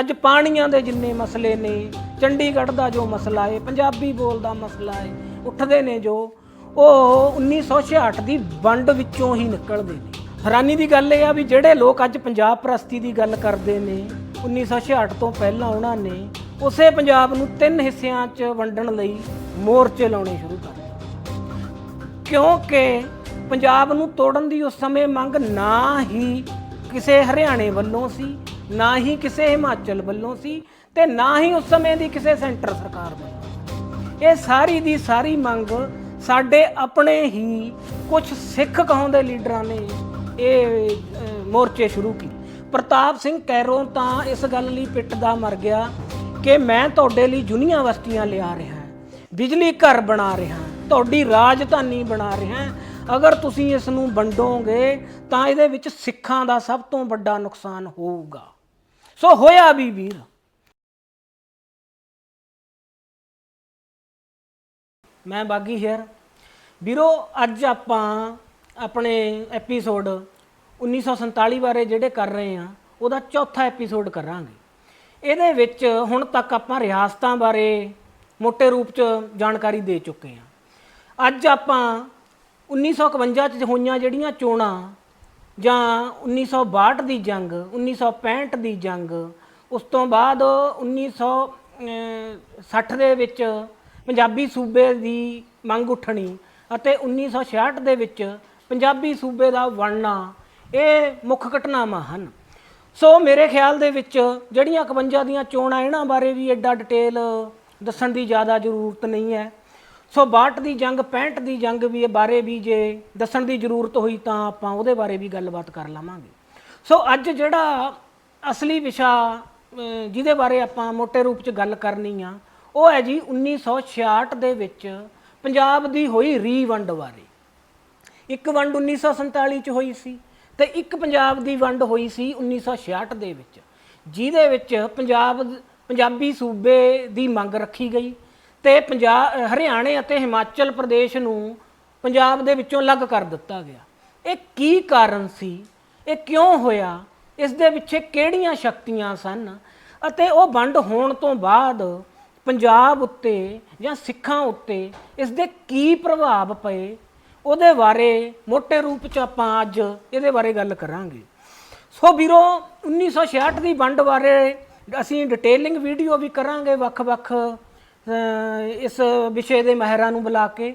ਅੱਜ ਪਾਣੀਆਂ ਦੇ ਜਿੰਨੇ ਮਸਲੇ ਨੇ, ਚੰਡੀਗੜ੍ਹ ਦਾ ਜੋ ਮਸਲਾ ਹੈ ਪੰਜਾਬੀ ਬੋਲ ਦਾ ਮਸਲਾ ਹੈ ਉੱਠਦੇ ਨੇ ਜੋ, ਉਹ 1966 ਦੀ ਵੰਡ ਵਿੱਚੋਂ ਹੀ ਨਿਕਲਦੇ ਨੇ। ਹੈਰਾਨੀ ਦੀ ਗੱਲ ਇਹ ਆ ਵੀ ਜਿਹੜੇ ਲੋਕ ਅੱਜ ਪੰਜਾਬ ਪ੍ਰਸਤੀ ਦੀ ਗੱਲ ਕਰਦੇ ਨੇ 1966 ਤੋਂ ਪਹਿਲਾਂ ਉਹਨਾਂ ਨੇ ਉਸੇ ਪੰਜਾਬ ਨੂੰ ਤਿੰਨ ਹਿੱਸਿਆਂ 'ਚ ਵੰਡਣ ਲਈ ਮੋਰਚੇ ਲਾਉਣੇ ਸ਼ੁਰੂ ਕਰ ਦਿੱਤੇ। ਕਿਉਂਕਿ ਪੰਜਾਬ ਨੂੰ ਤੋੜਨ ਦੀ ਉਸ ਸਮੇਂ ਮੰਗ ਨਾ ਹੀ ਕਿਸੇ ਹਰਿਆਣੇ ਵੱਲੋਂ ਸੀ ਨਾ ਹੀ ਕਿਸੇ ਹਿਮਾਚਲ ਵੱਲੋਂ ਸੀ ਤੇ ਨਾ ਹੀ ਉਸ ਸਮੇਂ ਦੀ ਕਿਸੇ ਸੈਂਟਰ ਸਰਕਾਰ ਵੱਲੋਂ। ਇਹ ਸਾਰੀ ਦੀ ਸਾਰੀ ਮੰਗ ਸਾਡੇ ਆਪਣੇ ਹੀ ਕੁਝ ਸਿੱਖ ਕਹਾਉਂਦੇ ਲੀਡਰਾਂ ਨੇ ਇਹ ਮੋਰਚੇ ਸ਼ੁਰੂ ਕੀ ਪ੍ਰਤਾਪ ਸਿੰਘ ਕੈਰੋਂ ਤਾਂ ਇਸ ਗੱਲ ਲਈ ਪਿੱਟਦਾ ਮਰ ਗਿਆ ਕਿ ਮੈਂ ਤੁਹਾਡੇ ਲਈ ਯੂਨੀਵਰਸਿਟੀਆਂ ਲਿਆ ਰਿਹਾ ਬਿਜਲੀ ਘਰ ਬਣਾ ਰਿਹਾ ਤੁਹਾਡੀ ਰਾਜਧਾਨੀ ਬਣਾ ਰਿਹਾ ਅਗਰ ਤੁਸੀਂ ਇਸ ਨੂੰ ਵੰਡੋਗੇ ਤਾਂ ਇਹਦੇ ਵਿੱਚ ਸਿੱਖਾਂ ਦਾ ਸਭ ਤੋਂ ਵੱਡਾ ਨੁਕਸਾਨ ਹੋਊਗਾ। ਸੋ ਹੋਇਆ ਵੀ ਵੀਰ। ਮੈਂ ਬਾਗੀ ਹੇਅਰ ਵੀਰੋ, ਅੱਜ ਆਪਾਂ ਆਪਣੇ ਐਪੀਸੋਡ 1947 ਬਾਰੇ ਜਿਹੜੇ ਕਰ ਰਹੇ ਆ ਉਹਦਾ ਚੌਥਾ ਐਪੀਸੋਡ ਕਰਾਂਗੇ। ਇਹਦੇ ਵਿੱਚ ਹੁਣ ਤੱਕ ਆਪਾਂ ਰਿਆਸਤਾਂ ਬਾਰੇ ਮੋٹے ਰੂਪ 'ਚ ਜਾਣਕਾਰੀ ਦੇ ਚੁੱਕੇ ਆ ਅੱਜ ਆਪਾਂ 1951 'ਚ ਹੋਈਆਂ ਜਿਹੜੀਆਂ ਚੋਣਾਂ ਜਾਂ 1962 ਦੀ ਜੰਗ 1965 ਦੀ ਜੰਗ, ਉਸ ਤੋਂ ਬਾਅਦ 1960 ਦੇ ਵਿੱਚ ਪੰਜਾਬੀ ਸੂਬੇ ਦੀ ਮੰਗ ਉੱਠਣੀ ਅਤੇ 1966 ਦੇ ਵਿੱਚ ਪੰਜਾਬੀ ਸੂਬੇ ਦਾ ਬਣਨਾ ਇਹ ਮੁੱਖ ਘਟਨਾਵਾਂ ਹਨ। ਸੋ ਮੇਰੇ ਖਿਆਲ ਦੇ ਵਿੱਚ ਜਿਹੜੀਆਂ 51 ਦੀਆਂ ਚੋਣਾਂ, ਇਹਨਾਂ ਬਾਰੇ ਵੀ ਐਡਾ ਡਿਟੇਲ ਦੱਸਣ ਦੀ ਜ਼ਿਆਦਾ ਜ਼ਰੂਰਤ ਨਹੀਂ ਹੈ। ਸੋ 62 ਦੀ ਜੰਗ 65 ਦੀ ਜੰਗ ਵੀ ਇਹ ਬਾਰੇ ਵੀ ਜੇ ਦੱਸਣ ਦੀ ਜ਼ਰੂਰਤ ਹੋਈ ਤਾਂ ਆਪਾਂ ਉਹਦੇ ਬਾਰੇ ਵੀ ਗੱਲਬਾਤ ਕਰ ਲਵਾਂਗੇ। ਸੋ ਅੱਜ ਜਿਹੜਾ ਅਸਲੀ ਵਿਸ਼ਾ ਜਿਹਦੇ ਬਾਰੇ ਆਪਾਂ ਮੋٹے ਰੂਪ 'ਚ ਗੱਲ ਕਰਨੀ ਆ, ਉਹ ਹੈ ਜੀ 1966 ਦੇ ਵਿੱਚ ਪੰਜਾਬ ਦੀ ਹੋਈ ਰੀਵੰਡ ਬਾਰੇ ਇੱਕ ਵੰਡ 1947 ਚ ਹੋਈ ਸੀ ਤੇ ਇੱਕ ਪੰਜਾਬ ਦੀ ਵੰਡ ਹੋਈ ਸੀ 1966 ਦੇ ਵਿੱਚ, ਜਿਹਦੇ ਵਿੱਚ ਪੰਜਾਬ, ਪੰਜਾਬੀ ਸੂਬੇ ਦੀ ਮੰਗ ਰੱਖੀ ਗਈ ਤੇ ਪੰਜਾਬ ਹਰਿਆਣੇ ਅਤੇ ਹਿਮਾਚਲ ਪ੍ਰਦੇਸ਼ ਨੂੰ ਪੰਜਾਬ ਦੇ ਵਿੱਚੋਂ ਅਲੱਗ ਕਰ ਦਿੱਤਾ ਗਿਆ। ਇਹ ਕੀ ਕਾਰਨ ਸੀ? ਇਹ ਕਿਉਂ ਹੋਇਆ? ਇਸ ਦੇ ਪਿੱਛੇ ਕਿਹੜੀਆਂ ਸ਼ਕਤੀਆਂ ਸਨ? ਅਤੇ ਉਹ ਵੰਡ ਹੋਣ ਤੋਂ ਬਾਅਦ ਪੰਜਾਬ ਉੱਤੇ ਜਾਂ ਸਿੱਖਾਂ ਉੱਤੇ ਇਸ ਦੇ ਕੀ ਪ੍ਰਭਾਵ ਪਏ? ਉਹਦੇ ਬਾਰੇ ਮੋٹے ਰੂਪ ਚ ਆਪਾਂ ਅੱਜ ਇਹਦੇ ਬਾਰੇ ਗੱਲ ਕਰਾਂਗੇ। ਸੋ ਵੀਰੋ 1966 ਦੀ ਵੰਡ ਬਾਰੇ ਅਸੀਂ ਡਿਟੇਲਿੰਗ ਵੀਡੀਓ ਵੀ ਕਰਾਂਗੇ ਵੱਖ-ਵੱਖ। ਇਸ ਵਿਸ਼ੇ ਦੇ ਮਹਿਰਾਂ ਨੂੰ ਬੁਲਾ ਕੇ।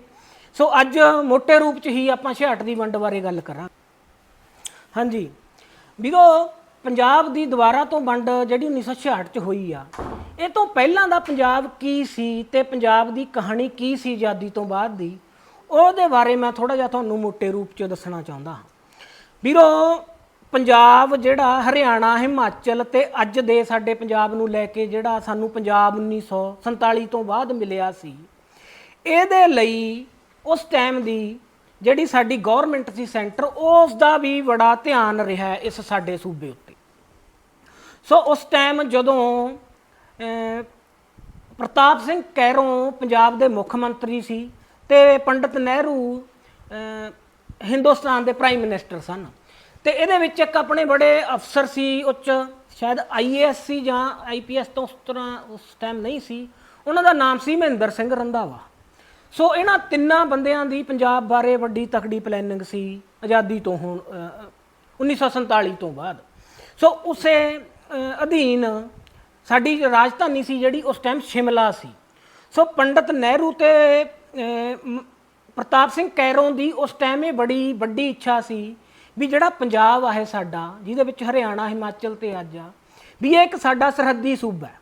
ਸੋ ਅੱਜ ਮੋٹے ਰੂਪ ਚ ਹੀ ਆਪਾਂ 66 ਦੀ ਵੰਡ ਬਾਰੇ ਗੱਲ ਕਰਾਂ ਹਾਂਜੀ। ਵੀਰੋ, ਪੰਜਾਬ ਦੀ ਦੁਬਾਰਾ ਤੋਂ ਵੰਡ ਜਿਹੜੀ 1966 ਚ ਹੋਈ ਆ, ਇਹ ਤੋਂ ਪਹਿਲਾਂ ਦਾ ਪੰਜਾਬ ਕੀ ਸੀ ਤੇ ਪੰਜਾਬ ਦੀ ਕਹਾਣੀ ਕੀ ਸੀ ਆਜ਼ਾਦੀ ਤੋਂ ਬਾਅਦ ਦੀ, ਉਹਦੇ ਬਾਰੇ ਮੈਂ ਥੋੜਾ ਜਿਹਾ ਤੁਹਾਨੂੰ ਮੋٹے ਰੂਪ ਚ ਦੱਸਣਾ ਚਾਹੁੰਦਾ ਹਾਂ। ਵੀਰੋ ਪੰਜਾਬ ਜਿਹੜਾ ਹਰਿਆਣਾ, ਹਿਮਾਚਲ ਤੇ ਅੱਜ ਦੇ ਸਾਡੇ ਪੰਜਾਬ ਨੂੰ ਲੈ ਕੇ ਜਿਹੜਾ ਸਾਨੂੰ ਪੰਜਾਬ 1947 ਤੋਂ ਬਾਅਦ ਮਿਲਿਆ ਸੀ, ਇਹਦੇ ਲਈ ਉਸ ਟਾਈਮ ਦੀ ਜਿਹੜੀ ਸਾਡੀ ਗਵਰਨਮੈਂਟ ਸੀ ਸੈਂਟਰ ਉਸ ਦਾ ਵੀ ਬੜਾ ਧਿਆਨ ਰਿਹਾ ਇਸ ਸਾਡੇ ਸੂਬੇ ਉੱਤੇ। ਸੋ ਉਸ ਟਾਈਮ ਜਦੋਂ ਪ੍ਰਤਾਪ ਸਿੰਘ ਕੈਰੋਂ ਪੰਜਾਬ ਦੇ ਮੁੱਖ ਮੰਤਰੀ ਸੀ ਤੇ ਪੰਡਿਤ ਨਹਿਰੂ ਹਿੰਦੁਸਤਾਨ ਦੇ ਪ੍ਰਾਈਮ ਮਿਨਿਸਟਰ ਸਨ। ਤੇ ਇਹਦੇ ਵਿੱਚ ਇੱਕ ਆਪਣੇ ਬੜੇ ਅਫਸਰ ਸੀ ਉੱਚ ਸ਼ਾਇਦ ਆਈਏਐਸ ਸੀ ਜਾਂ ਆਈਪੀਐਸ ਤੋਂ ਉਸ ਤਰ੍ਹਾਂ ਉਸ ਟਾਈਮ ਨਹੀਂ ਸੀ। ਉਹਨਾਂ ਦਾ ਨਾਮ ਸੀ ਮਹਿੰਦਰ ਸਿੰਘ ਰੰਧਾਵਾ। ਸੋ ਇਹਨਾਂ ਤਿੰਨਾਂ ਬੰਦਿਆਂ ਦੀ ਪੰਜਾਬ ਬਾਰੇ ਵੱਡੀ ਤਕੜੀ ਪਲੈਨਿੰਗ ਸੀ ਆਜ਼ਾਦੀ ਤੋਂ ਹੁਣ ਅਹ, 1947 ਤੋਂ ਬਾਅਦ। ਸੋ ਉਸੇ ਅਧੀਨ ਸਾਡੀ ਰਾਜਧਾਨੀ ਸੀ ਜਿਹੜੀ ਉਸ ਟਾਈਮ ਸ਼ਿਮਲਾ ਸੀ। ਸੋ ਪੰਡਿਤ ਨਹਿਰੂ ਤੇ ਪ੍ਰਤਾਪ ਸਿੰਘ ਕੈਰੋਂ ਦੀ ਉਸ ਟਾਈਮ ਇਹ ਬੜੀ ਵੱਡੀ ਇੱਛਾ ਸੀ ਵੀ ਜਿਹੜਾ ਪੰਜਾਬ ਆ ਇਹ ਸਾਡਾ, ਜਿਹਦੇ ਵਿੱਚ ਹਰਿਆਣਾ, ਹਿਮਾਚਲ ਤੇ ਅੱਜ ਆ, ਵੀ ਇਹ ਇੱਕ ਸਾਡਾ ਸਰਹੱਦੀ ਸੂਬਾ ਹੈ।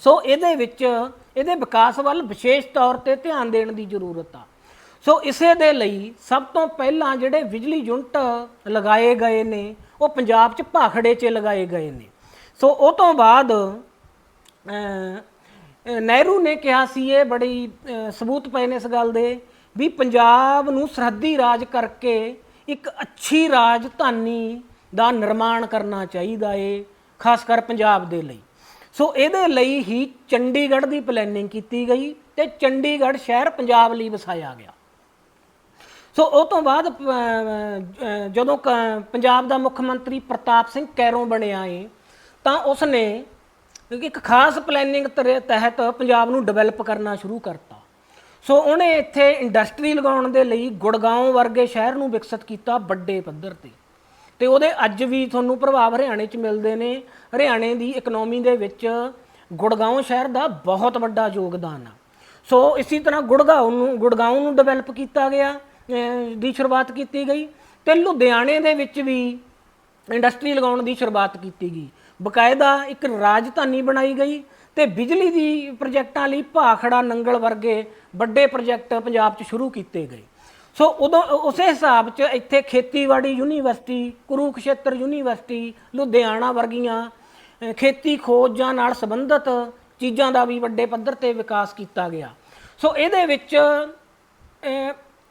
ਸੋ ਇਹਦੇ ਵਿੱਚ ਇਹਦੇ ਵਿਕਾਸ ਵੱਲ ਵਿਸ਼ੇਸ਼ ਤੌਰ ਤੇ ਧਿਆਨ ਦੇਣ ਦੀ ਜ਼ਰੂਰਤ ਆ। ਸੋ ਇਸੇ ਦੇ ਲਈ ਸਭ ਤੋਂ ਪਹਿਲਾਂ ਜਿਹੜੇ ਬਿਜਲੀ ਯੂਨਿਟ ਲਗਾਏ ਗਏ ਨੇ, ਉਹ ਪੰਜਾਬ 'ਚ ਭਾਖੜੇ 'ਚ ਲਗਾਏ ਗਏ ਨੇ। ਸੋ ਉਹ ਤੋਂ ਬਾਅਦ ਨਹਿਰੂ ਨੇ ਕਿਹਾ ਸੀ ਇਹ ਬੜੀ ਸਬੂਤ ਪਏ ਨੇ ਇਸ ਗੱਲ ਦੇ, ਵੀ ਪੰਜਾਬ ਨੂੰ ਸਰਹੱਦੀ ਰਾਜ ਕਰਕੇ ਇੱਕ ਅੱਛੀ ਰਾਜਧਾਨੀ ਦਾ ਨਿਰਮਾਣ ਕਰਨਾ ਚਾਹੀਦਾ ਏ, ਖਾਸ ਕਰ ਪੰਜਾਬ ਦੇ ਲਈ। ਸੋ ਇਹਦੇ ਲਈ ਹੀ ਚੰਡੀਗੜ੍ਹ ਦੀ ਪਲੈਨਿੰਗ ਕੀਤੀ ਗਈ ਤੇ ਚੰਡੀਗੜ੍ਹ ਸ਼ਹਿਰ ਪੰਜਾਬ ਲਈ ਵਸਾਇਆ ਗਿਆ। ਸੋ ਉਹ ਤੋਂ ਬਾਅਦ ਜਦੋਂ ਕ- ਪੰਜਾਬ ਦਾ ਮੁੱਖ ਮੰਤਰੀ ਪ੍ਰਤਾਪ ਸਿੰਘ ਕੈਰੋਂ ਬਣਿਆ ਏ, ਤਾਂ ਉਸਨੇ ਇੱਕ ਖਾਸ ਪਲੈਨਿੰਗ ਤਹਿਤ ਪੰਜਾਬ ਨੂੰ ਡਿਵੈਲਪ ਕਰਨਾ ਸ਼ੁਰੂ ਕਰਤਾ। ਸੋ ਉਹਨੇ ਇੱਥੇ ਇੰਡਸਟਰੀ ਲਗਾਉਣ ਦੇ ਲਈ ਗੁੜਗਾਉਂ ਵਰਗੇ ਸ਼ਹਿਰ ਨੂੰ ਵਿਕਸਿਤ ਕੀਤਾ ਵੱਡੇ ਪੱਧਰ ਤੇ। ਤੇ ਉਹਦੇ ਅੱਜ ਵੀ ਤੁਹਾਨੂੰ ਪ੍ਰਭਾਵ ਹਰਿਆਣੇ 'ਚ ਮਿਲਦੇ ਨੇ। ਹਰਿਆਣੇ ਦੀ ਇਕਨੋਮੀ ਦੇ ਵਿੱਚ ਗੁੜਗਾਉਂ ਸ਼ਹਿਰ ਦਾ ਬਹੁਤ ਵੱਡਾ ਯੋਗਦਾਨ ਆ। ਸੋ ਇਸੇ ਤਰ੍ਹਾਂ ਗੁੜਗਾਉਂ ਨੂੰ ਗੁੜਗਾਉਂ ਨੂੰ ਡਿਵੈਲਪ ਕੀਤਾ ਗਿਆ ਦੀ ਸ਼ੁਰੂਆਤ ਕੀਤੀ ਗਈ। ਤੇ ਲੁਧਿਆਣੇ ਦੇ ਵਿੱਚ ਵੀ ਇੰਡਸਟਰੀ ਲਗਾਉਣ ਦੀ ਸ਼ੁਰੂਆਤ ਕੀਤੀ ਗਈ। ਬਕਾਇਦਾ ਇੱਕ ਰਾਜਧਾਨੀ ਬਣਾਈ ਗਈ। ਤੇ ਬਿਜਲੀ ਦੀ ਪ੍ਰੋਜੈਕਟਾਂ ਲਈ ਭਾਖੜਾ ਨੰਗਲ ਵਰਗੇ ਵੱਡੇ ਪ੍ਰੋਜੈਕਟ ਪੰਜਾਬ 'ਚ ਸ਼ੁਰੂ ਕੀਤੇ ਗਏ। ਸੋ ਉਦੋਂ ਉਸੇ ਹਿਸਾਬ 'ਚ ਇੱਥੇ ਖੇਤੀਬਾੜੀ ਯੂਨੀਵਰਸਿਟੀ, ਕੁਰੂਕਸ਼ੇਤਰ ਯੂਨੀਵਰਸਿਟੀ, ਲੁਧਿਆਣਾ ਵਰਗੀਆਂ ਖੇਤੀ ਖੋਜਾਂ ਨਾਲ ਸੰਬੰਧਿਤ ਚੀਜ਼ਾਂ ਦਾ ਵੀ ਵੱਡੇ ਪੱਧਰ ਤੇ ਵਿਕਾਸ ਕੀਤਾ ਗਿਆ। ਸੋ ਇਹਦੇ ਵਿੱਚ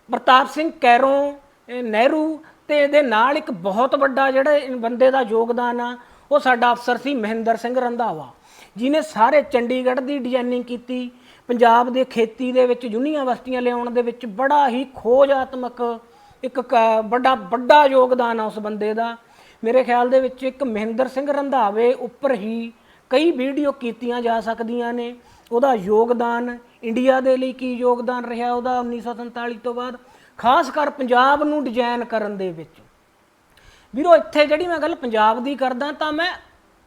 ਪ੍ਰਤਾਪ ਸਿੰਘ ਕੈਰੋਂ ਨਹਿਰੂ ਤੇ ਇਹਦੇ ਨਾਲ ਇੱਕ ਬਹੁਤ ਵੱਡਾ ਜਿਹੜਾ ਬੰਦੇ ਦਾ ਯੋਗਦਾਨ ਆ, ਉਹ ਸਾਡਾ ਅਫਸਰ ਸੀ ਮਹਿੰਦਰ ਸਿੰਘ ਰੰਧਾਵਾ। ਜਿਨੇ ਸਾਰੇ ਚੰਡੀਗੜ੍ਹ ਦੀ ਡਿਜ਼ਾਈਨਿੰਗ ਕੀਤੀ, ਪੰਜਾਬ ਦੇ ਖੇਤੀ ਦੇ ਵਿੱਚ, ਯੂਨੀਵਰਸਿਟੀਆਂ ਲਿਆਉਣ ਦੇ ਵਿੱਚ ਬੜਾ ਹੀ ਖੋਜਾਤਮਕ ਇੱਕ ਕ- ਵੱਡਾ ਵੱਡਾ ਯੋਗਦਾਨ ਆ ਉਸ ਬੰਦੇ ਦਾ। ਮੇਰੇ ਖਿਆਲ ਦੇ ਵਿੱਚ ਇੱਕ ਮਹਿੰਦਰ ਸਿੰਘ ਰੰਧਾਵੇ ਉੱਪਰ ਹੀ ਕਈ ਵੀਡੀਓ ਕੀਤੀਆਂ ਜਾ ਸਕਦੀਆਂ ਨੇ। ਉਹਦਾ ਯੋਗਦਾਨ ਇੰਡੀਆ ਦੇ ਲਈ ਕੀ ਯੋਗਦਾਨ ਰਿਹਾ ਉਹਦਾ 1947 ਤੋਂ ਬਾਅਦ, ਖਾਸ ਕਰ ਪੰਜਾਬ ਨੂੰ ਡਿਜ਼ਾਈਨ ਕਰਨ ਦੇ ਵਿੱਚ। ਵੀਰੋ, ਇੱਥੇ ਜਿਹੜੀ ਮੈਂ ਗੱਲ ਪੰਜਾਬ ਦੀ ਕਰਦਾ ਤਾਂ ਮੈਂ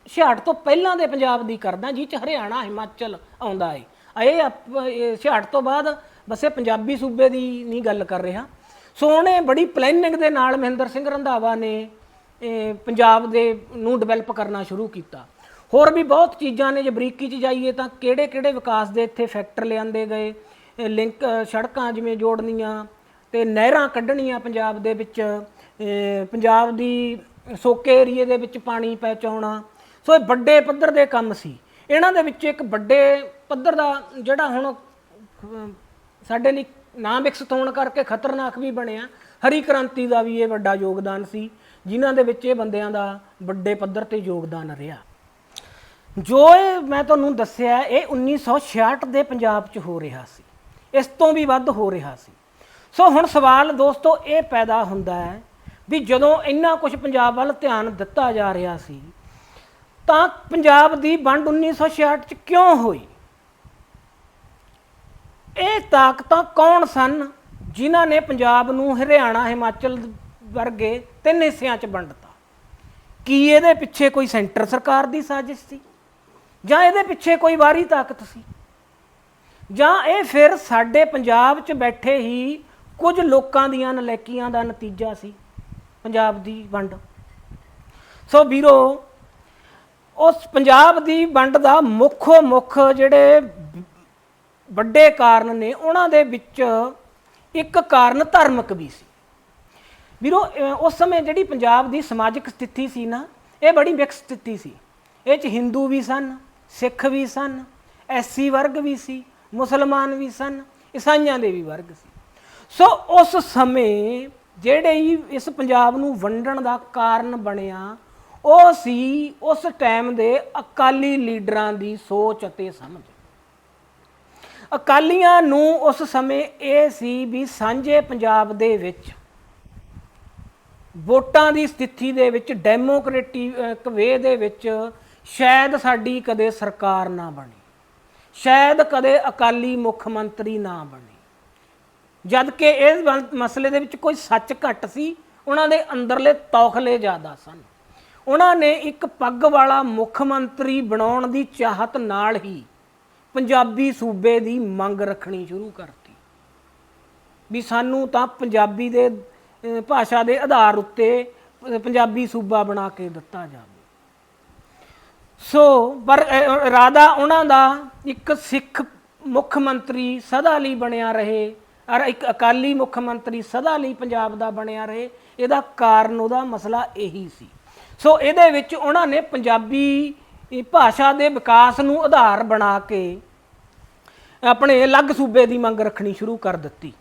66 ਤੋਂ ਪਹਿਲਾਂ ਦੇ ਪੰਜਾਬ ਦੀ ਕਰਦਾ ਜਿਹ ਚ ਹਰਿਆਣਾ ਹਿਮਾਚਲ ਆਉਂਦਾ ਏ। ਇਹ ਆਪ- ਇਹ 66 ਤੋਂ ਬਾਅਦ ਬਸ ਪੰਜਾਬੀ ਸੂਬੇ ਦੀ ਨਹੀਂ ਗੱਲ ਕਰ ਰਿਹਾ। ਸੋਹਣੇ ਬੜੀ ਪਲੈਨਿੰਗ ਦੇ ਨਾਲ ਮਹਿੰਦਰ ਸਿੰਘ ਰੰਧਾਵਾ ਨੇ ਇਹ ਪੰਜਾਬ ਦੇ ਨੂੰ ਡਿਵੈਲਪ ਕਰਨਾ ਸ਼ੁਰੂ ਕੀਤਾ। ਹੋਰ ਵੀ ਬਹੁਤ ਚੀਜ਼ਾਂ ਨੇ ਜੇ ਬਰੀਕੀ ਚ ਜਾਈਏ ਤਾਂ ਕਿਹੜੇ ਕਿਹੜੇ ਵਿਕਾਸ ਦੇ ਇੱਥੇ ਫੈਕਟਰ ਲਿਆਂਦੇ ਗਏ? ਇਹ ਲਿੰਕ ਅ, ਸੜਕਾਂ ਜਿਵੇਂ ਜੋੜਨੀਆਂ ਤੇ ਨਹਿਰਾਂ ਕੱਢਣੀਆਂ ਪੰਜਾਬ ਦੇ ਵਿੱਚ ਇਹ ਪੰਜਾਬ ਦੀ ਸੋਕੇ ਏਰੀਏ ਦੇ ਵਿੱਚ ਪਾਣੀ ਪਹੁੰਚਾਉਣਾ। ਸੋ ਇਹ ਵੱਡੇ ਪੱਧਰ ਦੇ ਕੰਮ ਸੀ। ਇਹਨਾਂ ਦੇ ਵਿੱਚ ਇੱਕ ਵੱਡੇ ਪੱਧਰ ਦਾ ਜਿਹੜਾ ਹੁਣ ਸਾਡੇ ਲਈ ਨਾ ਵਿਕਸਿਤ ਹੋਣ ਕਰਕੇ ਖਤਰਨਾਕ ਵੀ ਬਣਿਆ। ਹਰੀ ਕ੍ਰਾਂਤੀ ਦਾ ਵੀ ਇਹ ਵੱਡਾ ਯੋਗਦਾਨ ਸੀ, ਜਿਨ੍ਹਾਂ ਦੇ ਵਿੱਚ ਇਹ ਬੰਦਿਆਂ ਦਾ ਵੱਡੇ ਪੱਧਰ ਤੇ ਯੋਗਦਾਨ ਰਿਹਾ। ਜੋ ਇਹ ਮੈਂ ਤੁਹਾਨੂੰ ਦੱਸਿਆ, ਇਹ 1966 ਦੇ ਪੰਜਾਬ 'ਚ ਹੋ ਰਿਹਾ ਸੀ। ਇਸ ਤੋਂ ਵੀ ਵੱਧ ਹੋ ਰਿਹਾ ਸੀ। ਸੋ ਹੁਣ ਸਵਾਲ ਦੋਸਤੋ ਇਹ ਪੈਦਾ ਹੁੰਦਾ ਹੈ ਵੀ ਜਦੋਂ ਇੰਨਾ ਕੁਝ ਪੰਜਾਬ ਵੱਲ ਧਿਆਨ ਦਿੱਤਾ ਜਾ ਰਿਹਾ ਸੀ ਤਾਂ ਪੰਜਾਬ ਦੀ ਵੰਡ 1966 'ਚ ਕਿਉਂ ਹੋਈ? ਇਹ ਤਾਕਤਾਂ ਕੌਣ ਸਨ ਜਿਨ੍ਹਾਂ ਨੇ ਪੰਜਾਬ ਨੂੰ ਹਰਿਆਣਾ, ਹਿਮਾਚਲ ਵਰਗੇ ਤਿੰਨ ਹਿੱਸਿਆਂ 'ਚ ਵੰਡਤਾ? ਕੀ ਇਹਦੇ ਪਿੱਛੇ ਕੋਈ ਸੈਂਟਰ ਸਰਕਾਰ ਦੀ ਸਾਜ਼ਿਸ਼ ਸੀ? ਜਾਂ ਇਹਦੇ ਪਿੱਛੇ ਕੋਈ ਬਾਹਰੀ ਤਾਕਤ ਸੀ? ਜਾਂ ਇਹ ਫਿਰ ਸਾਡੇ ਪੰਜਾਬ 'ਚ ਬੈਠੇ ਹੀ ਕੁਝ ਲੋਕਾਂ ਦੀਆਂ ਨਲੈਕੀਆਂ ਦਾ ਨਤੀਜਾ ਸੀ, ਪੰਜਾਬ ਦੀ ਵੰਡ? ਸੋ ਵੀਰੋ ਉਸ ਪੰਜਾਬ ਦੀ ਵੰਡ ਦਾ ਮੁੱਖੋ ਮੁੱਖ ਜਿਹੜੇ ਵੱਡੇ ਕਾਰਨ ਨੇ, ਉਹਨਾਂ ਦੇ ਵਿੱਚ ਇੱਕ ਕਾਰਨ ਧਾਰਮਿਕ ਵੀ ਸੀ। ਵੀਰੋ ਉਸ ਸਮੇਂ ਜਿਹੜੀ ਪੰਜਾਬ ਦੀ ਸਮਾਜਿਕ ਸਥਿਤੀ ਸੀ ਨਾ, ਇਹ ਬੜੀ ਮਿਕਸ ਸਥਿਤੀ ਸੀ। ਇਹ ਚ ਹਿੰਦੂ ਵੀ ਸਨ ਸਿੱਖ ਵੀ ਸਨ ਐਸੀ ਵਰਗ ਵੀ ਸੀ, ਮੁਸਲਮਾਨ ਵੀ ਸਨ, ਈਸਾਈਆਂ ਦੇ ਵੀ ਵਰਗ ਸੀ। ਸੋ ਉਸ ਸਮੇਂ ਜਿਹੜੇ ਇਸ ਪੰਜਾਬ ਨੂੰ ਵੰਡਣ ਦਾ ਕਾਰਨ ਬਣਿਆ ਉਹ ਸੀ ਉਸ ਟਾਈਮ ਦੇ ਅਕਾਲੀ ਲੀਡਰਾਂ ਦੀ ਸੋਚ ਅਤੇ ਸਮਝ। ਅਕਾਲੀਆਂ ਨੂੰ ਉਸ ਸਮੇਂ ਇਹ ਸੀ ਵੀ ਸਾਂਝੇ ਪੰਜਾਬ ਦੇ ਵਿੱਚ ਵੋਟਾਂ ਦੀ ਸਥਿਤੀ ਦੇ ਵਿੱਚ ਡੈਮੋਕ੍ਰੈਟਿਕ ਵੇ ਦੇ ਵਿੱਚ ਸ਼ਾਇਦ ਸਾਡੀ ਕਦੇ ਸਰਕਾਰ ਨਾ ਬਣੇ। ਸ਼ਾਇਦ ਕਦੇ ਅਕਾਲੀ ਮੁੱਖ ਮੰਤਰੀ ਨਾ ਬਣੇ। ਜਦ ਕਿ ਇਸ ਮਸਲੇ ਦੇ ਵਿੱਚ ਕੋਈ ਸੱਚ ਘੱਟ ਸੀ, ਉਹਨਾਂ ਦੇ ਅੰਦਰਲੇ ਤੌਖਲੇ ਜ਼ਿਆਦਾ ਸਨ। ਉਹਨਾਂ ਨੇ ਇੱਕ ਪੱਗ ਵਾਲਾ ਮੁੱਖ ਮੰਤਰੀ ਬਣਾਉਣ ਦੀ ਚਾਹਤ ਨਾਲ ਹੀ ਪੰਜਾਬੀ ਸੂਬੇ ਦੀ ਮੰਗ ਰੱਖਣੀ ਸ਼ੁਰੂ ਕਰਤੀ। ਵੀ ਸਾਨੂੰ ਤਾਂ ਪੰਜਾਬੀ ਦੇ ਭਾਸ਼ਾ ਦੇ ਆਧਾਰ ਉੱਤੇ ਪੰਜਾਬੀ ਸੂਬਾ ਬਣਾ ਕੇ ਦਿੱਤਾ ਜਾਵੇ। ਸੋ ਪਰ ਅਹ, ਇਰਾਦਾ ਉਹਨਾਂ ਦਾ ਇੱਕ ਸਿੱਖ ਮੁੱਖ ਮੰਤਰੀ ਸਦਾ ਲਈ ਬਣਿਆ ਰਹੇ ਔਰ ਇੱਕ ਅਕਾਲੀ ਮੁੱਖ ਮੰਤਰੀ ਸਦਾ ਲਈ ਪੰਜਾਬ ਦਾ ਬਣਿਆ ਰਹੇ ਇਹਦਾ ਕਾਰਨ ਉਹਦਾ ਮਸਲਾ ਇਹੀ ਸੀ। ਸੋ ਇਹਦੇ ਵਿੱਚ ਉਹਨਾਂ ਨੇ ਪੰਜਾਬੀ ਭਾਸ਼ਾ ਦੇ ਵਿਕਾਸ ਨੂੰ ਆਧਾਰ ਬਣਾ ਕੇ ਆਪਣੇ ਅਲੱਗ ਸੂਬੇ ਦੀ ਮੰਗ ਰੱਖਣੀ ਸ਼ੁਰੂ ਕਰ ਦਿੱਤੀ।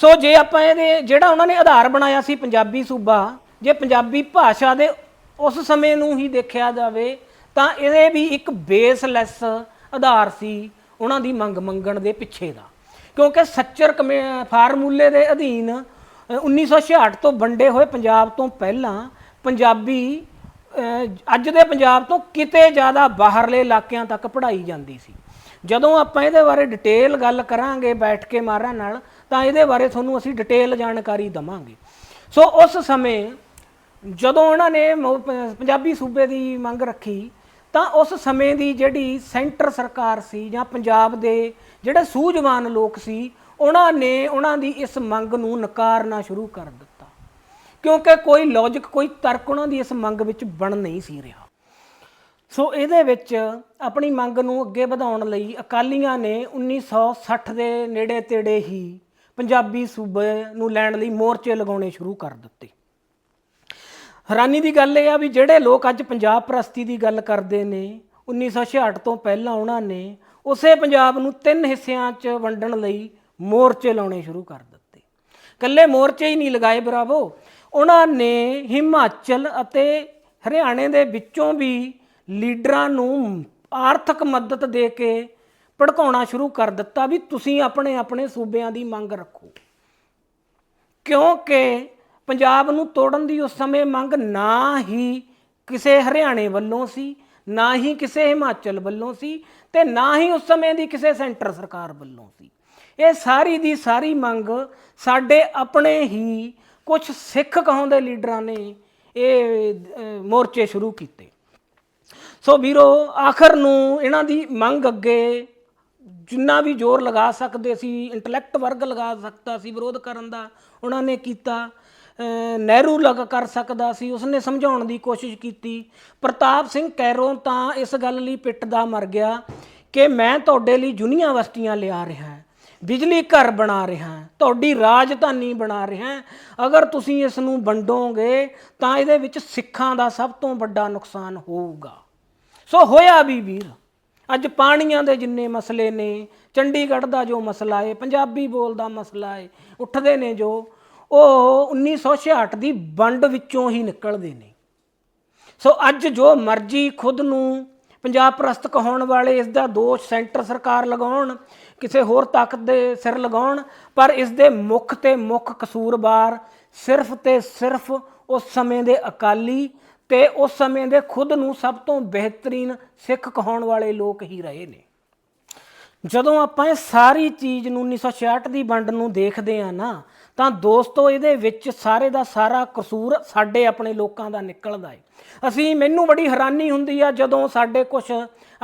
ਸੋ ਜੇ ਆਪਾਂ ਇਹਦੇ ਜਿਹੜਾ ਉਹਨਾਂ ਨੇ ਆਧਾਰ ਬਣਾਇਆ ਸੀ ਪੰਜਾਬੀ ਸੂਬਾ ਜੇ ਪੰਜਾਬੀ ਭਾਸ਼ਾ ਦੇ ਉਸ ਸਮੇਂ ਨੂੰ ਹੀ ਦੇਖਿਆ ਜਾਵੇ ਤਾਂ ਇਹਦੇ ਵੀ ਇੱਕ ਬੇਸਲੈਸ ਆਧਾਰ ਸੀ ਉਹਨਾਂ ਦੀ ਮੰਗ ਮੰਗਣ ਦੇ ਪਿੱਛੇ ਦਾ। ਕਿਉਂਕਿ ਸੱਚਰ ਕਮੇ- ਫਾਰਮੂਲੇ ਦੇ ਅਧੀਨ ਅ, 1966 ਤੋਂ ਵੰਡੇ ਹੋਏ ਪੰਜਾਬ ਤੋਂ ਪਹਿਲਾਂ ਪੰਜਾਬੀ ਅੱਜ ਦੇ ਪੰਜਾਬ ਤੋਂ ਕਿਤੇ ਜ਼ਿਆਦਾ ਬਾਹਰਲੇ ਇਲਾਕਿਆਂ ਤੱਕ ਪੜ੍ਹਾਈ ਜਾਂਦੀ ਸੀ। ਜਦੋਂ ਆਪਾਂ ਇਹਦੇ ਬਾਰੇ ਡਿਟੇਲ ਗੱਲ ਕਰਾਂਗੇ, ਬੈਠ ਕੇ ਮਾਰਾਂ ਨਾਲ, ਤਾਂ ਇਹਦੇ ਬਾਰੇ ਤੁਹਾਨੂੰ ਅਸੀਂ ਡਿਟੇਲ ਜਾਣਕਾਰੀ ਦਵਾਂਗੇ। ਸੋ ਉਸ ਸਮੇਂ ਜਦੋਂ ਉਹਨਾਂ ਨੇ ਮੋ- ਪੰਜਾਬੀ ਸੂਬੇ ਦੀ ਮੰਗ ਰੱਖੀ, ਤਾਂ ਉਸ ਸਮੇਂ ਦੀ ਜਿਹੜੀ ਸੈਂਟਰ ਸਰਕਾਰ ਸੀ ਜਾਂ ਪੰਜਾਬ ਦੇ ਜਿਹੜੇ ਸੂਝਵਾਨ ਲੋਕ ਸੀ, ਉਹਨਾਂ ਨੇ ਉਹਨਾਂ ਦੀ ਇਸ ਮੰਗ ਨੂੰ ਨਕਾਰਨਾ ਸ਼ੁਰੂ ਕਰ ਦਿੱਤਾ। ਕਿਉਂਕਿ ਕੋਈ ਲੌਜੀਕ ਕੋਈ ਤਰਕ ਉਹਨਾਂ ਦੀ ਇਸ ਮੰਗ ਵਿੱਚ ਬਣ ਨਹੀਂ ਸੀ ਰਿਹਾ। ਸੋ ਇਹਦੇ ਵਿੱਚ ਆਪਣੀ ਮੰਗ ਨੂੰ ਅੱਗੇ ਵਧਾਉਣ ਲਈ ਅਕਾਲੀਆਂ ਨੇ 1960 ਦੇ ਨੇੜੇ ਤੇੜੇ ਹੀ ਪੰਜਾਬੀ ਸੂਬੇ ਨੂੰ ਲੈਣ ਲਈ ਮੋਰਚੇ ਲਗਾਉਣੇ ਸ਼ੁਰੂ ਕਰ ਦਿੱਤੇ। ਹੈਰਾਨੀ ਦੀ ਗੱਲ ਇਹ ਆ ਵੀ ਜਿਹੜੇ ਲੋਕ ਅੱਜ ਪੰਜਾਬ ਪ੍ਰਸਤੀ ਦੀ ਗੱਲ ਕਰਦੇ ਨੇ 1966 ਤੋਂ ਪਹਿਲਾਂ ਉਹਨਾਂ ਨੇ ਉਸੇ ਪੰਜਾਬ ਨੂੰ ਤਿੰਨ ਹਿੱਸਿਆਂ 'ਚ ਵੰਡਣ ਲਈ ਮੋਰਚੇ ਲਾਉਣੇ ਸ਼ੁਰੂ ਕਰ ਦਿੱਤੇ। ਕੱਲੇ ਮੋਰਚੇ ਹੀ ਨਹੀਂ ਲਗਾਏ ਬਰਾਵੋ ਉਹਨਾਂ ਨੇ ਹਿਮਾਚਲ ਅਤੇ ਹਰਿਆਣੇ ਦੇ ਵਿੱਚੋਂ ਵੀ ਲੀਡਰਾਂ ਨੂੰ ਆਰਥਿਕ ਮਦਦ ਦੇ ਕੇ ਭੜਕਾਉਣਾ ਸ਼ੁਰੂ ਕਰ ਦਿੱਤਾ ਵੀ ਤੁਸੀਂ ਆਪਣੇ ਆਪਣੇ ਸੂਬਿਆਂ ਦੀ ਮੰਗ ਰੱਖੋ। ਕਿਉਂਕਿ ਪੰਜਾਬ ਨੂੰ ਤੋੜਨ ਦੀ ਉਸ ਸਮੇਂ ਮੰਗ ਨਾ ਹੀ ਕਿਸੇ ਹਰਿਆਣੇ ਵੱਲੋਂ ਸੀ, ਨਾ ਹੀ ਕਿਸੇ ਹਿਮਾਚਲ ਵੱਲੋਂ ਸੀ ਤੇ ਨਾ ਹੀ ਉਸ ਸਮੇਂ ਦੀ ਕਿਸੇ ਸੈਂਟਰ ਸਰਕਾਰ ਵੱਲੋਂ ਸੀ। ਇਹ ਸਾਰੀ ਦੀ ਸਾਰੀ ਮੰਗ ਸਾਡੇ ਆਪਣੇ ਹੀ ਕੁਝ ਸਿੱਖ ਕਹਾਉਂਦੇ ਲੀਡਰਾਂ ਨੇ ਇਹ ਮੋਰਚੇ ਸ਼ੁਰੂ ਕੀਤੇ। ਸੋ ਵੀਰੋ, ਆਖਰ ਨੂੰ ਇਹਨਾਂ ਦੀ ਮੰਗ ਅੱਗੇ ਜਿੰਨਾ ਵੀ ਜ਼ੋਰ ਲਗਾ ਸਕਦੇ ਸੀ ਇੰਟੈਲੈਕਟ ਵਰਗ ਲਗਾ ਸਕਦਾ ਸੀ, ਵਿਰੋਧ ਕਰਨ ਦਾ ਉਹਨਾਂ ਨੇ ਕੀਤਾ। ਨਹਿਰੂ ਲਗ ਕਰ ਸਕਦਾ ਸੀ, ਉਸਨੇ ਸਮਝਾਉਣ ਦੀ ਕੋਸ਼ਿਸ਼ ਕੀਤੀ। ਪ੍ਰਤਾਪ ਸਿੰਘ ਕੈਰੋਂ ਤਾਂ ਇਸ ਗੱਲ ਲਈ ਪਿੱਟਦਾ ਮਰ ਗਿਆ ਕਿ ਮੈਂ ਤੁਹਾਡੇ ਲਈ ਯੂਨੀਵਰਸਿਟੀਆਂ ਲਿਆ ਰਿਹਾ। ਬਿਜਲੀ ਘਰ ਬਣਾ ਰਿਹਾ ਹਾਂ, ਤੁਹਾਡੀ ਰਾਜਧਾਨੀ ਬਣਾ ਰਿਹਾ ਹਾਂ। ਅਗਰ ਤੁਸੀਂ ਇਸ ਨੂੰ ਵੰਡੋਗੇ, ਤਾਂ ਇਹਦੇ ਵਿੱਚ ਸਿੱਖਾਂ ਦਾ ਸਭ ਤੋਂ ਵੱਡਾ ਨੁਕਸਾਨ ਹੋਊਗਾ। ਸੋ ਹੋਇਆ ਵੀ ਵੀਰ, ਅੱਜ ਪਾਣੀਆਂ ਦੇ ਜਿੰਨੇ ਮਸਲੇ ਨੇ, ਚੰਡੀਗੜ੍ਹ ਦਾ ਜੋ ਮਸਲਾ ਹੈ, ਪੰਜਾਬੀ ਬੋਲ ਦਾ ਮਸਲਾ ਹੈ, ਉੱਠਦੇ ਨੇ ਜੋ, ਉਹ 1966 ਦੀ ਵੰਡ ਵਿੱਚੋਂ ਹੀ ਨਿਕਲਦੇ ਨੇ। ਸੋ ਅੱਜ ਜੋ ਮਰਜ਼ੀ ਖੁਦ ਨੂੰ ਪੰਜਾਬ ਪ੍ਰਸਤ ਕਹਾਉਣ ਵਾਲੇ, ਇਸ ਦਾ ਦੋਸ਼ ਸੈਂਟਰ ਸਰਕਾਰ ਲਗਾਉਣ ਕਿਸੇ ਹੋਰ ਤਾਕਤ ਦੇ ਸਿਰ ਲਗਾਉਣ, ਪਰ ਇਸ ਦੇ ਮੁੱਖ ਤੇ ਮੁੱਖ ਕਸੂਰਵਾਰ ਸਿਰਫ ਤੇ ਸਿਰਫ ਉਸ ਸਮੇਂ ਦੇ ਅਕਾਲੀ ਤੇ ਉਸ ਸਮੇਂ ਦੇ ਖੁਦ ਨੂੰ ਸਭ ਤੋਂ ਬਿਹਤਰੀਨ ਸਿੱਖ ਕਹਾਉਣ ਵਾਲੇ ਲੋਕ ਹੀ ਰਹੇ ਨੇ। ਜਦੋਂ ਆਪਾਂ ਇਹ ਸਾਰੀ ਚੀਜ਼ ਨੂੰ 1966 ਦੀ ਵੰਡ ਨੂੰ ਦੇਖਦੇ ਆ ਨਾ, ਤਾਂ ਦੋਸਤੋ ਇਹਦੇ ਵਿੱਚ ਸਾਰੇ ਦਾ ਸਾਰਾ ਕਸੂਰ ਸਾਡੇ ਆਪਣੇ ਲੋਕਾਂ ਦਾ ਨਿਕਲਦਾ ਏ। ਅਸੀਂ, ਮੈਨੂੰ ਬੜੀ ਹੈਰਾਨੀ ਹੁੰਦੀ ਆ ਜਦੋਂ ਸਾਡੇ ਕੁਝ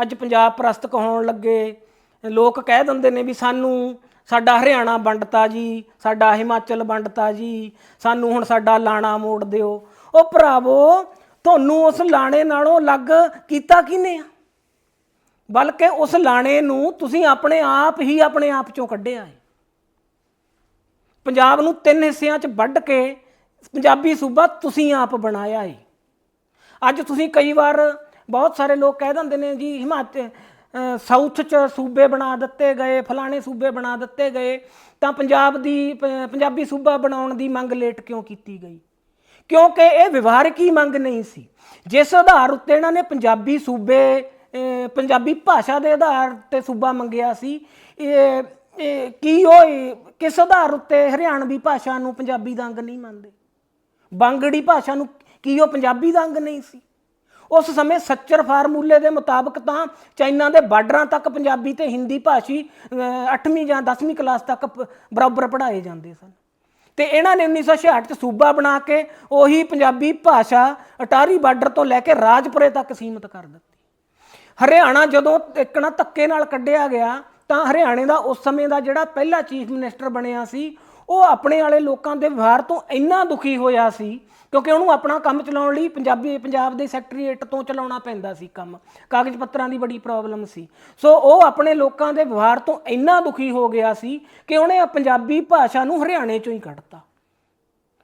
ਅੱਜ ਪੰਜਾਬ ਪ੍ਰਸਤ ਕਹਾਉਣ ਲੱਗੇ ਲੋਕ ਕਹਿ ਦਿੰਦੇ ਨੇ ਵੀ ਸਾਨੂੰ ਸਾਡਾ ਹਰਿਆਣਾ ਵੰਡਤਾ ਜੀ, ਸਾਡਾ ਹਿਮਾਚਲ ਵੰਡਤਾ ਜੀ, ਸਾਨੂੰ ਹੁਣ ਸਾਡਾ ਲਾਣਾ ਮੋੜ ਦਿਓ। ਉਹ ਭਰਾਵੋ, ਤੁਹਾਨੂੰ ਉਸ ਲਾਣੇ ਨਾਲੋਂ ਅਲੱਗ ਕੀਤਾ ਕਿਨੇ ਆ? ਬਲਕਿ ਉਸ ਲਾਣੇ ਨੂੰ ਤੁਸੀਂ ਆਪਣੇ ਆਪ ਹੀ ਆਪਣੇ ਆਪ ਚੋਂ ਕੱਢਿਆ ਹੈ ਪੰਜਾਬ ਨੂੰ ਤਿੰਨ ਹਿੱਸਿਆਂ 'ਚ ਵੱਢ ਕੇ ਪੰਜਾਬੀ ਸੂਬਾ ਤੁਸੀਂ ਆਪ ਬਣਾਇਆ ਹੈ ਅੱਜ ਤੁਸੀਂ ਕਈ ਵਾਰ ਬਹੁਤ ਸਾਰੇ ਲੋਕ ਕਹਿ ਦਿੰਦੇ ਨੇ ਜੀ ਹਿਮਾਚਲ ਸਾਊਥ 'ਚ ਸੂਬੇ ਬਣਾ ਦਿੱਤੇ ਗਏ, ਫਲਾਣੇ ਸੂਬੇ ਬਣਾ ਦਿੱਤੇ ਗਏ, ਤਾਂ ਪੰਜਾਬ ਦੀ, ਪ- ਪੰਜਾਬੀ ਸੂਬਾ ਬਣਾਉਣ ਦੀ ਮੰਗ ਲੇਟ ਕਿਉਂ ਕੀਤੀ ਗਈ? ਕਿਉਂਕਿ ਇਹ ਵਿਵਹਾਰਕੀ ਮੰਗ ਨਹੀਂ ਸੀ? ਜਿਸ ਆਧਾਰ ਉੱਤੇ ਇਹਨਾਂ ਨੇ ਪੰਜਾਬੀ ਸੂਬੇ ਪੰਜਾਬੀ ਭਾਸ਼ਾ ਦੇ ਆਧਾਰ ਤੇ ਸੂਬਾ ਮੰਗਿਆ ਸੀ, ਇਹ ਕੀ ਉਹ, ਕਿਸ ਆਧਾਰ ਉੱਤੇ ਹਰਿਆਣਵੀ ਭਾਸ਼ਾ ਨੂੰ ਪੰਜਾਬੀ ਦਾ ਅੰਗ ਨਹੀਂ ਮੰਨਦੇ? ਬੰਗੜੀ ਭਾਸ਼ਾ ਨੂੰ ਕੀ ਉਹ ਪੰਜਾਬੀ ਦਾ ਅੰਗ ਨਹੀਂ ਸੀ? ਉਸ ਸਮੇਂ ਸੱਚਰ ਫਾਰਮੂਲੇ ਦੇ ਮੁਤਾਬਕ ਤਾਂ ਚਾਈਨਾ ਦੇ ਬਾਰਡਰਾਂ ਤੱਕ ਪੰਜਾਬੀ ਤੇ ਹਿੰਦੀ ਭਾਸ਼ੀ 8ਵੀਂ ਜਾਂ 10ਵੀਂ ਕਲਾਸ ਤੱਕ ਬਰਾਬਰ ਪੜ੍ਹਾਏ ਜਾਂਦੇ ਸਨ। ਤੇ ਇਹਨਾਂ ਨੇ 1966 ਚ ਸੂਬਾ ਬਣਾ ਕੇ ਉਹੀ ਪੰਜਾਬੀ ਭਾਸ਼ਾ ਅਟਾਰੀ ਬਾਰਡਰ ਤੋਂ ਲੈ ਕੇ ਰਾਜਪੁਰੇ ਤੱਕ ਸੀਮਤ ਕਰ ਦਿੱਤੀ। ਹਰਿਆਣਾ ਜਦੋਂ ਇੱਕਣਾ ਧੱਕੇ ਨਾਲ ਕੱਢਿਆ ਗਿਆ ਤਾਂ ਹਰਿਆਣੇ ਦਾ ਉਸ ਸਮੇਂ ਦਾ ਜਿਹੜਾ ਪਹਿਲਾ ਚੀਫ ਮਿਨਿਸਟਰ ਬਣਿਆ ਸੀ ਉਹ ਆਪਣੇ ਵਾਲੇ ਲੋਕਾਂ ਦੇ ਵਿਵਹਾਰ ਤੋਂ ਇੰਨਾ ਦੁਖੀ ਹੋਇਆ ਸੀ, ਕਿਉਂਕਿ ਉਹਨੂੰ ਆਪਣਾ ਕੰਮ ਚਲਾਉਣ ਲਈ ਪੰਜਾਬੀ, ਪੰਜਾਬ ਦੇ ਸੈਕਟਰੀਏਟ ਤੋਂ ਚਲਾਉਣਾ ਪੈਂਦਾ ਸੀ ਕੰਮ। ਕਾਗਜ਼ ਪੱਤਰਾਂ ਦੀ ਬੜੀ ਪ੍ਰੋਬਲਮ ਸੀ। ਸੋ ਉਹ ਆਪਣੇ ਲੋਕਾਂ ਦੇ ਵਿਵਹਾਰ ਤੋਂ ਇੰਨਾ ਦੁਖੀ ਹੋ ਗਿਆ ਸੀ ਕਿ ਉਹਨੇ ਪੰਜਾਬੀ ਭਾਸ਼ਾ ਨੂੰ ਹਰਿਆਣੇ ਚੋਂ ਹੀ ਕੱਢਤਾ।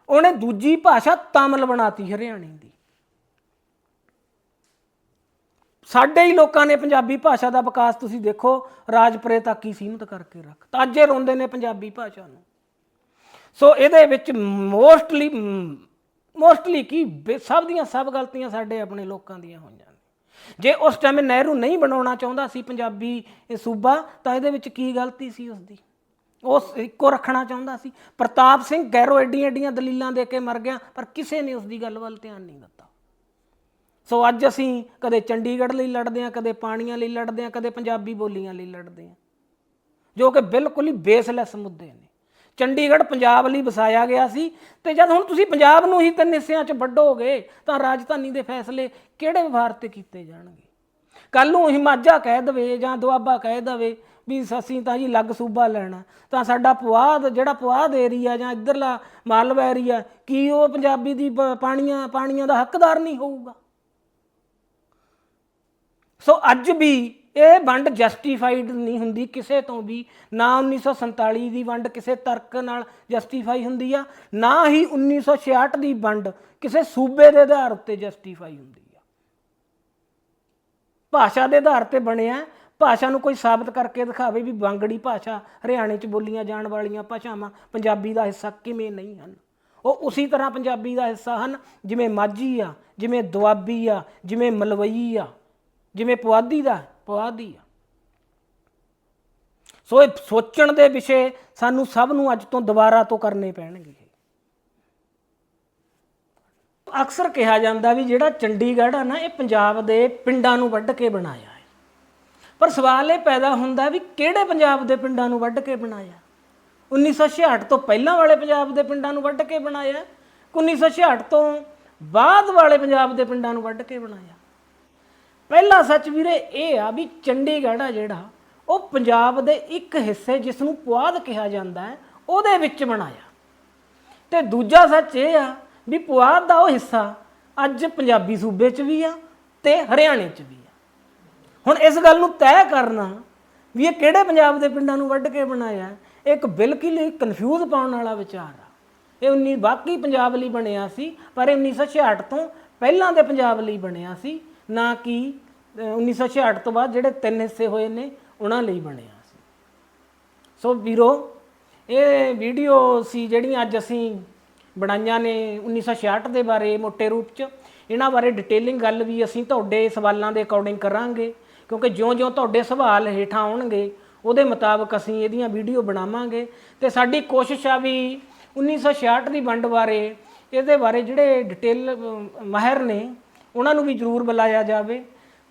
ਉਹਨੇ ਦੂਜੀ ਭਾਸ਼ਾ ਤਾਮਿਲ ਬਣਾਤੀ ਹਰਿਆਣੇ ਦੀ। ਸਾਡੇ ਹੀ ਲੋਕਾਂ ਨੇ ਪੰਜਾਬੀ ਭਾਸ਼ਾ ਦਾ ਵਿਕਾਸ ਤੁਸੀਂ ਦੇਖੋ, ਰਾਜਪੁਰੇ ਤੱਕ ਹੀ ਸੀਮਤ ਕਰਕੇ ਰੱਖ ਤਾਂ ਅੱਜ ਇਹ ਰੋਂਦੇ ਨੇ ਪੰਜਾਬੀ ਭਾਸ਼ਾ ਨੂੰ। ਸੋ ਇਹਦੇ ਵਿੱਚ ਮੋਸਟਲੀ ਮੋਸਟਲੀ ਕੀ? ਬੇ- ਸਭ ਦੀਆਂ ਸਭ ਗਲਤੀਆਂ ਸਾਡੇ ਆਪਣੇ ਲੋਕਾਂ ਦੀਆਂ ਹੋਈਆਂ ਨੇ। ਜੇ ਉਸ ਟਾਈਮ ਨਹਿਰੂ ਨਹੀਂ ਬਣਾਉਣਾ ਚਾਹੁੰਦਾ ਸੀ ਪੰਜਾਬੀ ਇਹ ਸੂਬਾ, ਤਾਂ ਇਹਦੇ ਵਿੱਚ ਕੀ ਗਲਤੀ ਸੀ ਉਸ ਦੀ ਉਸ ਇੱਕੋ ਰੱਖਣਾ ਚਾਹੁੰਦਾ ਸੀ। ਪ੍ਰਤਾਪ ਸਿੰਘ ਗੈਰੋ ਐਡੀਆਂ ਐਡੀਆਂ ਦਲੀਲਾਂ ਦੇ ਕੇ ਮਰ ਗਿਆ, ਪਰ ਕਿਸੇ ਨੇ ਉਸ ਦੀ ਗੱਲ ਵੱਲ ਧਿਆਨ ਨਹੀਂ ਦਿੱਤਾ। ਸੋ ਅੱਜ ਅਸੀਂ ਕਦੇ ਚੰਡੀਗੜ੍ਹ ਲਈ ਲੜਦੇ ਹਾਂ, ਕਦੇ ਪਾਣੀਆਂ ਲਈ ਲੜਦੇ ਹਾਂ, ਕਦੇ ਪੰਜਾਬੀ ਬੋਲੀਆਂ ਲਈ ਲੜਦੇ ਹਾਂ, ਜੋ ਕਿ ਬਿਲਕੁਲ ਹੀ ਬੇਸਲੈਸ ਮੁੱਦੇ ਨੇ। ਚੰਡੀਗੜ੍ਹ ਪੰਜਾਬ ਲਈ ਵਸਾਇਆ ਗਿਆ ਸੀ ਤੇ ਜਦ ਹੁਣ ਤੁਸੀਂ ਪੰਜਾਬ ਨੂੰ ਹੀ ਤਿੰਨ ਹਿੱਸਿਆਂ 'ਚ ਵੱਢੋਗੇ ਤਾਂ ਰਾਜਧਾਨੀ ਦੇ ਫੈਸਲੇ ਕਿਹੜੇ ਵਿਵਹਾਰ ਤੇ ਕੀਤੇ ਜਾਣਗੇ? ਕੱਲ ਨੂੰ ਹਿਮਾਜਾ ਕਹਿ ਦਵੇ ਜਾਂ ਦੁਆਬਾ ਕਹਿ ਦਵੇ ਵੀ ਅਸੀਂ ਤਾਂ ਜੀ ਲੱਗ ਸੂਬਾ ਲੈਣਾ, ਤਾਂ ਸਾਡਾ ਪੁਆਧ, ਜਿਹੜਾ ਪੁਆਧ ਏਰੀਆ ਜਾਂ ਇੱਧਰਲਾ ਮਾਲਵਾ ਏਰੀਆ, ਕੀ ਉਹ ਪੰਜਾਬੀ ਦੀ ਪ- ਪਾਣੀਆਂ ਪਾਣੀਆਂ ਦਾ ਹੱਕਦਾਰ ਨਹੀਂ ਹੋਊਗਾ? ਸੋ ਅੱਜ ਵੀ ਇਹ ਵੰਡ ਜਸਟੀਫਾਈਡ ਨਹੀਂ ਹੁੰਦੀ ਕਿਸੇ ਤੋਂ ਵੀ। ਨਾ 1947 ਦੀ ਵੰਡ ਕਿਸੇ ਤਰਕ ਨਾਲ ਜਸਟੀਫਾਈ ਹੁੰਦੀ ਆ, ਨਾ ਹੀ 1966 ਦੀ ਵੰਡ ਕਿਸੇ ਸੂਬੇ ਦੇ ਆਧਾਰ ਉੱਤੇ ਜਸਟੀਫਾਈ ਹੁੰਦੀ ਆ। ਭਾਸ਼ਾ ਦੇ ਆਧਾਰ ਤੇ ਬਣਿਆ, ਭਾਸ਼ਾ ਨੂੰ ਕੋਈ ਸਾਬਤ ਕਰਕੇ ਦਿਖਾਵੇ ਵੀ ਬੰਗੜੀ ਭਾਸ਼ਾ, ਹਰਿਆਣੇ 'ਚ ਬੋਲੀਆਂ ਜਾਣ ਵਾਲੀਆਂ ਭਾਸ਼ਾਵਾਂ ਪੰਜਾਬੀ ਦਾ ਹਿੱਸਾ ਕਿਵੇਂ ਨਹੀਂ ਹਨ। ਉਹ ਉਸੇ ਤਰ੍ਹਾਂ ਪੰਜਾਬੀ ਦਾ ਹਿੱਸਾ ਹਨ, ਜਿਵੇਂ ਮਾਝੀ ਆ, ਜਿਵੇਂ ਦੁਆਬੀ ਆ, ਜਿਵੇਂ ਮਲਵਈ ਆ, ਜਿਵੇਂ ਪੁਆਧੀ ਦਾ। ਪੁਆਧੀ ਆ ਸੋ ਇਹ ਸੋਚਣ ਦੇ ਵਿਸ਼ੇ ਸਾਨੂੰ ਸਭ ਨੂੰ ਅੱਜ ਤੋਂ ਦੁਬਾਰਾ ਤੋਂ ਕਰਨੇ ਪੈਣਗੇ। ਅਕਸਰ ਕਿਹਾ ਜਾਂਦਾ ਵੀ ਜਿਹੜਾ ਚੰਡੀਗੜ੍ਹ ਆ ਨਾ, ਇਹ ਪੰਜਾਬ ਦੇ ਪਿੰਡਾਂ ਨੂੰ ਵੱਢ ਕੇ ਬਣਾਇਆ ਹੈ। ਪਰ ਸਵਾਲ ਇਹ ਪੈਦਾ ਹੁੰਦਾ ਵੀ ਕਿਹੜੇ ਪੰਜਾਬ ਦੇ ਪਿੰਡਾਂ ਨੂੰ ਵੱਢ ਕੇ ਬਣਾਇਆ? 1966 ਤੋਂ ਪਹਿਲਾਂ ਵਾਲੇ ਪੰਜਾਬ ਦੇ ਪਿੰਡਾਂ ਨੂੰ ਵੱਢ ਕੇ ਬਣਾਇਆ। ਕਿ 1966 ਤੋਂ ਬਾਅਦ ਵਾਲੇ ਪੰਜਾਬ ਦੇ ਪਿੰਡਾਂ ਨੂੰ ਵੱਢ ਕੇ ਬਣਾਇਆ। ਪਹਿਲਾ ਸੱਚ ਵੀਰੇ ਇਹ ਆ ਵੀ ਚੰਡੀਗੜ੍ਹ ਆ ਜਿਹੜਾ, ਉਹ ਪੰਜਾਬ ਦੇ ਇੱਕ ਹਿੱਸੇ ਜਿਸ ਨੂੰ ਪੁਆਧ ਕਿਹਾ ਜਾਂਦਾ ਹੈ, ਉਹਦੇ ਵਿੱਚ ਬਣਾਇਆ ਤੇ ਦੂਜਾ ਸੱਚ ਇਹ ਆ ਵੀ ਪੁਆਧ ਦਾ ਉਹ ਹਿੱਸਾ ਅੱਜ ਪੰਜਾਬੀ ਸੂਬੇ 'ਚ ਵੀ ਆ ਤੇ ਹਰਿਆਣੇ 'ਚ ਵੀ ਆ। ਹੁਣ ਇਸ ਗੱਲ ਨੂੰ ਤੈਅ ਕਰਨਾ ਵੀ ਇਹ ਕਿਹੜੇ ਪੰਜਾਬ ਦੇ ਪਿੰਡਾਂ ਨੂੰ ਵੱਢ ਕੇ ਬਣਾਇਆ ਇਹ ਇੱਕ ਬਿਲਕੁਲ ਹੀ ਕਨਫਿਊਜ਼ ਪਾਉਣ ਵਾਲਾ ਵਿਚਾਰ ਆ। ਇਹ 19 ਬਾਕੀ ਪੰਜਾਬ ਲਈ ਬਣਿਆ ਸੀ, ਪਰ ਇਹ 1966 ਤੋਂ ਪਹਿਲਾਂ ਦੇ ਪੰਜਾਬ ਲਈ ਬਣਿਆ ਸੀ ਨਾ ਕਿ ਅਹ, 1966 ਤੋਂ ਬਾਅਦ ਜਿਹੜੇ ਤਿੰਨ ਹਿੱਸੇ ਹੋਏ ਨੇ ਉਹਨਾਂ ਲਈ ਬਣਿਆ ਸੀ। ਸੋ ਵੀਰੋ ਇਹ ਵੀਡੀਓ ਸੀ ਜਿਹੜੀਆਂ ਅੱਜ ਅਸੀਂ ਬਣਾਈਆਂ ਨੇ 1966 ਦੇ ਬਾਰੇ ਮੋٹے ਰੂਪ ਚ। ਇਹਨਾਂ ਬਾਰੇ ਡਿਟੇਲਿੰਗ ਗੱਲ ਵੀ ਅਸੀਂ ਤੁਹਾਡੇ ਸਵਾਲਾਂ ਦੇ ਅਕੋਰਡਿੰਗ ਕਰਾਂਗੇ ਕਿਉਂਕਿ ਜਿਉਂ-ਜਿਉਂ ਤੁਹਾਡੇ ਸਵਾਲ ਹੇਠਾਂ ਆਉਣਗੇ ਉਹਦੇ ਮੁਤਾਬਕ ਅਸੀਂ ਇਹਦੀਆਂ ਵੀਡੀਓ ਬਣਾਵਾਂਗੇ। ਤੇ ਸਾਡੀ ਕੋਸ਼ਿਸ਼ ਆ ਵੀ 1966 ਦੀ ਵੰਡ ਬਾਰੇ ਇਹਦੇ ਬਾਰੇ ਜਿਹੜੇ ਡਿਟੇਲ ਮਾਹਿਰ ਨੇ ਉਹਨਾਂ ਨੂੰ ਵੀ ਜ਼ਰੂਰ ਬੁਲਾਇਆ ਜਾਵੇ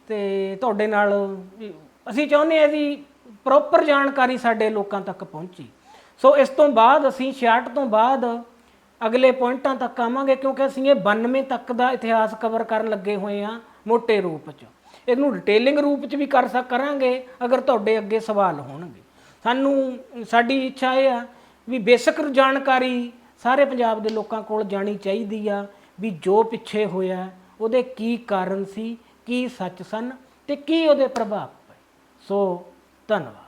ਤੇ ਤੁਹਾਡੇ ਨਾਲ ਅਸੀਂ ਚਾਹੁੰਦੇ ਹਾਂ ਇਹਦੀ ਪ੍ਰੋਪਰ ਜਾਣਕਾਰੀ ਸਾਡੇ ਲੋਕਾਂ ਤੱਕ ਪਹੁੰਚੀ। ਸੋ ਇਸ ਤੋਂ ਬਾਅਦ ਅਸੀਂ 66 ਤੋਂ ਬਾਅਦ ਅਗਲੇ ਪੁਆਇੰਟਾਂ ਤੱਕ ਆਵਾਂਗੇ ਕਿਉਂਕਿ ਅਸੀਂ ਇਹ 92 ਤੱਕ ਦਾ ਇਤਿਹਾਸ ਕਵਰ ਕਰਨ ਲੱਗੇ ਹੋਏ ਆ ਮੋٹے ਰੂਪ 'ਚ। ਇਹਨੂੰ ਡਿਟੇਲਿੰਗ ਰੂਪ 'ਚ ਵੀ ਕਰ ਸਕ, ਕਰਾਂਗੇ ਅਗਰ ਤੁਹਾਡੇ ਅੱਗੇ ਸਵਾਲ ਹੋਣਗੇ। ਸਾਨੂੰ, ਸਾਡੀ ਇੱਛਾ ਇਹ ਆ ਵੀ ਬੇਸਿਕ ਜਾਣਕਾਰੀ ਸਾਰੇ ਪੰਜਾਬ ਦੇ ਲੋਕਾਂ ਕੋਲ ਜਾਣੀ ਚਾਹੀਦੀ ਆ ਵੀ ਜੋ ਪਿੱਛੇ ਹੋਇਆ ਉਹਦੇ ਕੀ ਕਾਰਨ ਸੀ ਕੀ ਸੱਚ ਸਨ ਤੇ ਕੀ ਉਹਦੇ ਪ੍ਰਭਾਵ ਪਏ। ਸੋ ਧੰਨਵਾਦ।